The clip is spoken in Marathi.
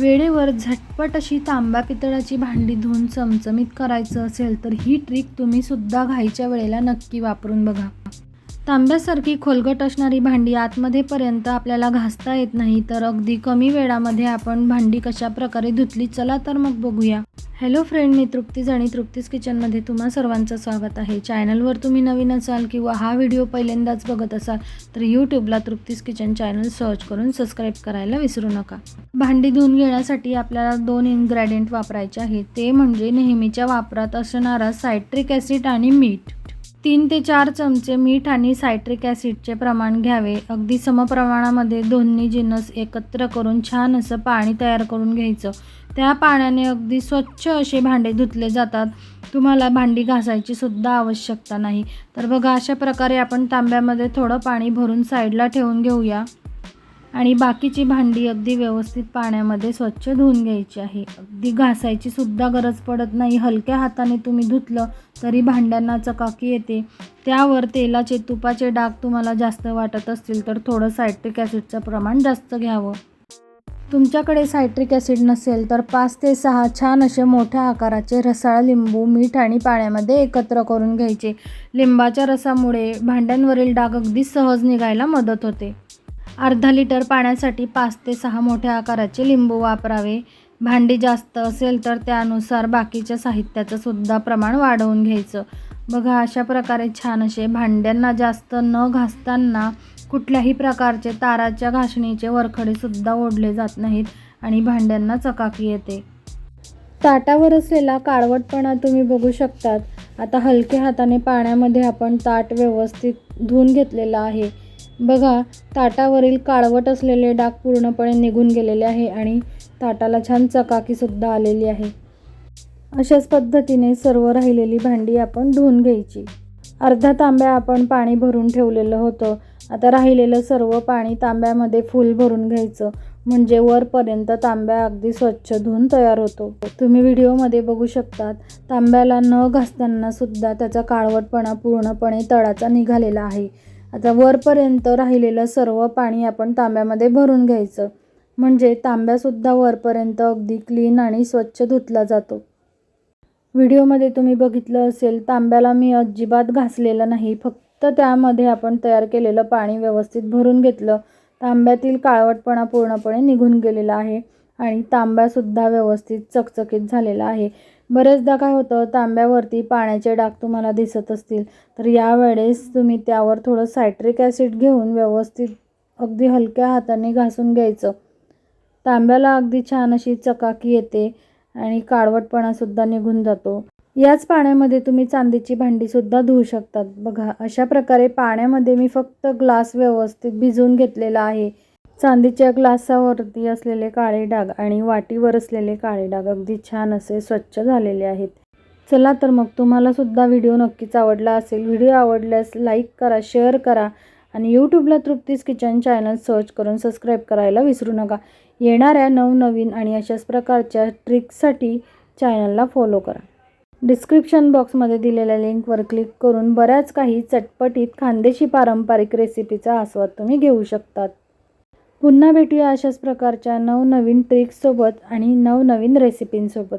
वेळेवर झटपट अशी तांबा पितळाची भांडी धुवून चमचमीत करायचं असेल तर ही ट्रिक तुम्ही सुद्धा घाईच्या वेळेला नक्की वापरून बघा. तांब्यासारखी खोलगट असणारी भांडी आतमध्येपर्यंत आपल्याला घासता येत नाही तर अगदी कमी वेळामध्ये आपण भांडी कशा प्रकारे धुतली चला तर मग बघूया. हॅलो फ्रेंड मी तृप्तीज आणि तृप्तीज किचनमध्ये तुम्हा सर्वांचं स्वागत आहे. चॅनलवर तुम्ही नवीन असाल किंवा हा व्हिडिओ पहिल्यांदाच बघत असाल तर यूट्यूबला तृप्तीज किचन चॅनल सर्च करून सबस्क्राईब करायला विसरू नका. भांडी धुवून घेण्यासाठी आपल्याला दोन इन्ग्रॅडियंट वापरायचे आहेत. ते म्हणजे नेहमीच्या वापरात असणारा सायट्रिक ॲसिड आणि मीठ तीन ते चार चमचे मीठ आणि सायट्रिक ॲसिडचे प्रमाण घ्यावे. अगदी समप्रमाणामध्ये दोन्ही जिन्नस एकत्र करून छान असं पाणी तयार करून घ्यायचं. त्या पाण्याने अगदी स्वच्छ असे भांडे धुतले जातात. तुम्हाला भांडी घासायची सुद्धा आवश्यकता नाही. तर बघा अशा प्रकारे आपण तांब्यामध्ये थोडं पाणी भरून साईडला ठेवून घेऊया. आणि बाकीची भांडी अगदी व्यवस्थित पाण्यामध्ये स्वच्छ धुवून घ्यायची आहे. अगदी घासायची सुद्धा गरज पडत नाही. हलक्या हाताने तुम्ही धुतलं तरी भांड्यांना चकाकी येते. त्यावर तेलाचे तुपाचे डाग तुम्हाला जास्त वाटत असतील तर थोडं सायट्रिक ॲसिडचं प्रमाण जास्त घ्यावं. तुमच्याकडे सायट्रिक ॲसिड नसेल तर पाच ते सहा छान असे मोठ्या आकाराचे रसाळ लिंबू मीठ आणि पाण्यामध्ये एकत्र करून घ्यायचे. लिंबाच्या रसामुळे भांड्यांवरील डाग अगदी सहज निघायला मदत होते. अर्धा लिटर पाण्यासाठी पाच ते सहा मोठ्या आकाराचे लिंबू वापरावे. भांडी जास्त असेल तर त्यानुसार बाकीच्या साहित्याचं सुद्धा प्रमाण वाढवून घ्यायचं. बघा अशा प्रकारे छान असे भांड्यांना जास्त न घासताना कुठल्याही प्रकारचे ताराच्या घासणीचे वरखडेसुद्धा ओढले जात नाहीत आणि भांड्यांना चकाकी येते. ताटावर असलेला काळवटपणा तुम्ही बघू शकतात. आता हलक्या हाताने पाण्यामध्ये आपण ताट व्यवस्थित धुवून घेतलेला आहे. बघा ताटावरील काळवट असलेले डाग पूर्णपणे निघून गेलेले आहे आणि ताटाला छान चकाकीसुद्धा आलेली आहे. अशाच पद्धतीने सर्व राहिलेली भांडी आपण धुवून घ्यायची. अर्धा तांब्या आपण पाणी भरून ठेवलेलं होतं. आता राहिलेलं सर्व पाणी तांब्यामध्ये फुल भरून घ्यायचं. म्हणजे वरपर्यंत तांब्या अगदी स्वच्छ धुवून तयार होतो. तुम्ही व्हिडिओमध्ये बघू शकतात तांब्याला न घासताना सुद्धा त्याचा काळवटपणा पूर्णपणे तळाचा निघालेला आहे. आता वरपर्यंत राहिलेलं सर्व पाणी आपण तांब्यामध्ये भरून घ्यायचं. म्हणजे तांब्यासुद्धा वरपर्यंत अगदी क्लीन आणि स्वच्छ धुतला जातो. व्हिडिओमध्ये तुम्ही बघितलं असेल तांब्याला मी अजिबात घासलेलं नाही. फक्त त्यामध्ये आपण तयार केलेलं पाणी व्यवस्थित भरून घेतलं. तांब्यातील काळवटपणा पूर्णपणे निघून गेलेला आहे आणि तांब्यासुद्धा व्यवस्थित चकचकीत झालेला आहे. बरेचदा काय होतं तांब्यावरती पाण्याचे डाग तुम्हाला दिसत असतील. तर यावेळेस तुम्ही त्यावर थोडं सायट्रिक ॲसिड घेऊन व्यवस्थित अगदी हलक्या हाताने घासून घ्यायचं. तांब्याला अगदी छान अशी चकाकी येते आणि काळवटपणासुद्धा निघून जातो. याच पाण्यामध्ये तुम्ही चांदीची भांडीसुद्धा धुवू शकतात. बघा अशा प्रकारे पाण्यामध्ये मी फक्त ग्लास व्यवस्थित भिजवून घेतलेला आहे. चांदीच्या ग्लासावरती असलेले काळे डाग आणि वाटीवर असलेले काळे डाग अगदी छान असे स्वच्छ झालेले आहेत. चला तर मग तुम्हाला सुद्धा व्हिडिओ नक्कीच आवडला असेल. व्हिडिओ आवडल्यास लाईक करा शेअर करा आणि यूट्यूबला तृप्तीस किचन चॅनल सर्च करून सबस्क्राईब करायला विसरू नका. येणाऱ्या नवनवीन आणि अशाच प्रकारच्या ट्रिक्ससाठी चॅनलला फॉलो करा. डिस्क्रिप्शन बॉक्समध्ये दिलेल्या लिंकवर क्लिक करून बऱ्याच काही चटपटीत खानदेशी पारंपरिक रेसिपीचा आस्वाद तुम्ही घेऊ शकतात. पुन्हा भेटूया अशाच प्रकारच्या नवनवीन ट्रिक्ससोबत आणि नवनवीन रेसिपींसोबत